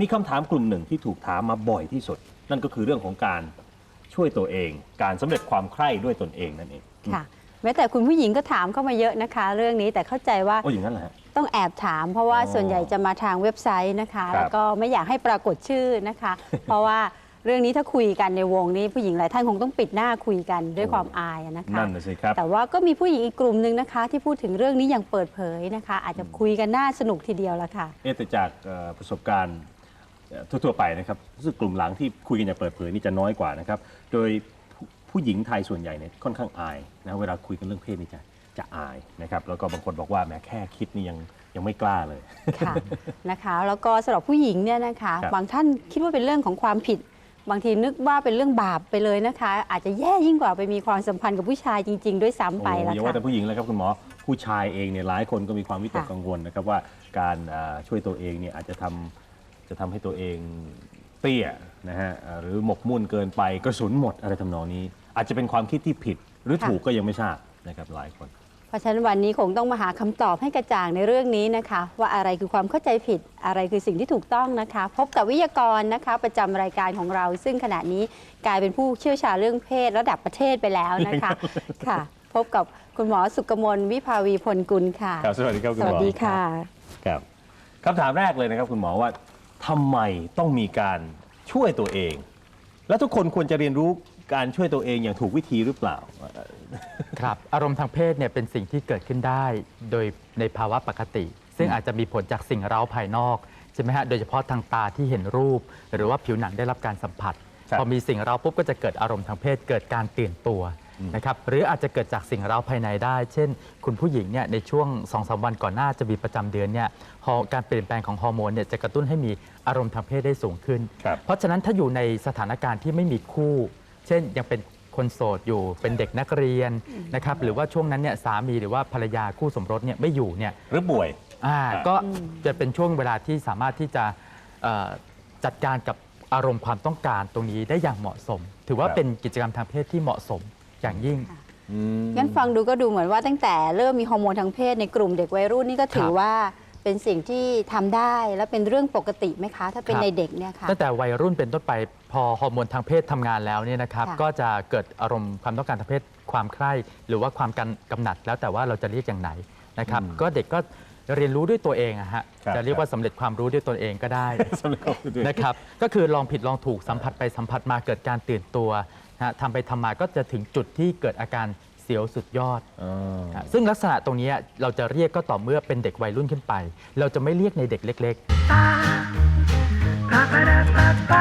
มีคำถามกลุ่มหนึ่งที่ถูกถามมาบ่อยที่สุด นั่นก็คือเรื่องของการช่วยตัวเอง การสำเร็จความใคร่ด้วยตนเองนั่นเองค่ะแม้แต่คุณผู้หญิงก็ถามเข้ามาเยอะนะคะ เรื่องนี้แต่เข้าใจว่าโอ้อย่างนั้นเหรอฮะต้องแอบถาม เพราะว่าอ๋อส่วนใหญ่จะมาทางเว็บไซต์นะคะ ครับ แล้วก็ไม่อยากให้ปรากฏชื่อนะคะ เพราะว่าเรื่องนี้ถ้าคุยกันในวงนี้ผู้หญิงหลายท่านคงต้องปิดหน้าคุยกันด้วยความอายนะคะ นั่นนะสิครับ แต่ว่าก็มีผู้หญิงอีกกลุ่มหนึ่งนะคะ ที่พูดถึงเรื่องนี้อย่างเปิดเผยนะคะ อาจจะคุยกันน่าสนุกทีเดียวละค่ะ เอะแต่จากเอ่อประสบการณ์เอ่อ ทั่วๆไปนะครับรู้สึกกลุ่มหลังที่คุยกันอย่างเปิดเผยนี่จะน้อยกว่านะครับ โดยผู้ผู้หญิงไทยส่วนใหญ่เนี่ยค่อนข้างอายนะเวลาคุยกันเรื่องเพศนี่จะจะอายนะครับแล้วก็บางคนบอกว่าแม้แค่คิดนี่ยังยังไม่กล้าเลยค่ะนะคะแล้วก็สำหรับผู้หญิงเนี่ยนะคะครับบางท่านคิดว่าเป็นเรื่องของความผิด บางทีนึกว่าเป็นเรื่องบาปไปเลยนะคะ อาจจะแย่ยิ่งกว่าไปมีความสัมพันธ์กับผู้ชายจริง ๆ ด้วยซ้ำไปโอ้ละอย่าว่าค่ะแต่ผู้หญิงเลยครับคุณหมอผู้ชายเองเนี่ยหลายคนก็มีความวิตกค่ะกังวลนะครับว่าการอ่าช่วยตัวเองเนี่ยอาจจะทำ จะทำให้ตัวเองเตี้ยนะฮะอ่าหรือหมกมุ่นเกินไปกระสุนหมดอะไรทำนองนี้ อาจจะเป็นความคิดที่ผิดหรือถูกก็ยังไม่ทราบนะครับหลายคน เพราะฉะนั้นวันนี้คงต้องมาหาคำตอบให้กระจ่างในเรื่องนี้นะคะ ว่าอะไรคือความเข้าใจผิดอะไรคือสิ่งที่ถูกต้องนะคะ พบกับวิทยากรนะคะ ประจำรายการของเรา ซึ่งขณะนี้กลายเป็นผู้เชี่ยวชาญเรื่องเพศระดับประเทศไปแล้วนะคะค่ะ พบกับคุณหมอสุกมลวิภาวีพลกุลค่ะครับสวัสดีครับคุณสหมอวัสดีค่ะครับคำถามแรกเลยนะครับคุณหมอว่า ทำไมต้องมีการช่วยตัวเอง แล้วทุกคนควรจะเรียนรู้การช่วยตัวเองอย่างถูกวิธีหรือเปล่า ครับอารมณ์ทางเพศเนี่ยเป็นสิ่งที่เกิดขึ้นได้ โดยในภาวะปกติ ซึ่งอาจจะมีผลจากสิ่งเร้าภายนอกใช่ไหมฮะโดยเฉพาะทางตาที่เห็นรูป หรือว่าผิวหนังได้รับการสัมผัส ครับ พอมีสิ่งเร้าปุ๊บก็จะเกิดอารมณ์ทางเพศเกิดการตื่นตัว นะครับหรืออาจจะเกิดจากสิ่งเร้าภายในได้ เช่น คุณผู้หญิงเนี่ยในช่วง2อสวันก่อนหน้าจะมีประจำเดือนเนี่ยฮอร์การเปลี่ยนแปลงของฮอร์โมนเนี่ยจะกระตุ้นให้มีอารมณ์ทางเพศได้สูงขึ้น ครับ เพราะฉะนั้นถ้าอยู่ในสถานการณ์ที่ไม่มีคู่ เช่นยังเป็นคนโสดอยู่เป็นเด็กนักเรียนนะครับหรือว่าช่วงนั้นเนี่ยสามีหรือว่าภรรยาคู่สมรสเนี่ยไม่อยู่เนี่ย หรือป่วย อ่าครับก็จะเป็นช่วงเวลาที่สามารถที่จะเอ่อจัดการกับอารมณ์ความต้องการตรงนี้ได้อย่างเหมาะสม ถือว่าเป็นกิจกรรมทางเพศที่เหมาะสม อย่างยิ่ง งั้นฟังดูก็ดูเหมือนว่าตั้งแต่เริ่มมีฮอร์โมนทางเพศในกลุ่มเด็กวัยรุ่นนี่ก็ถือครับว่าเป็นสิ่งที่ทำได้และเป็นเรื่องปกติไหมคะ ถ้าเป็นครับในเด็กเนี่ยค่ะตั้งแต่วัยรุ่นเป็นต้นไปพอฮอร์โมนทางเพศทำงานแล้วเนี่ยนะครับค่ะก็จะเกิดอารมณ์ความต้องการทางเพศความใคร่หรือว่าความกันกำหนัดแล้วแต่ว่าเราจะเรียกอย่างไหนนะครับอืมก็เด็กก็ เรียนรู้ด้วยตัวเองอะฮะจะเรียกว่าสำเร็จความรู้ด้วยตนเองก็ได้นะครับก็คือลองผิดลองถูกสัมผัสไปสัมผัสมาเกิดการตื่นตัวนะทำไปทำมาก็จะถึงจุดที่เกิดอาการเสียวสุดยอดซึ่งลักษณะตรงนี้เราจะเรียกก็ต่อเมื่อเป็นเด็กวัยรุ่นขึ้นไป เราจะไม่เรียกในเด็กเล็ก ๆ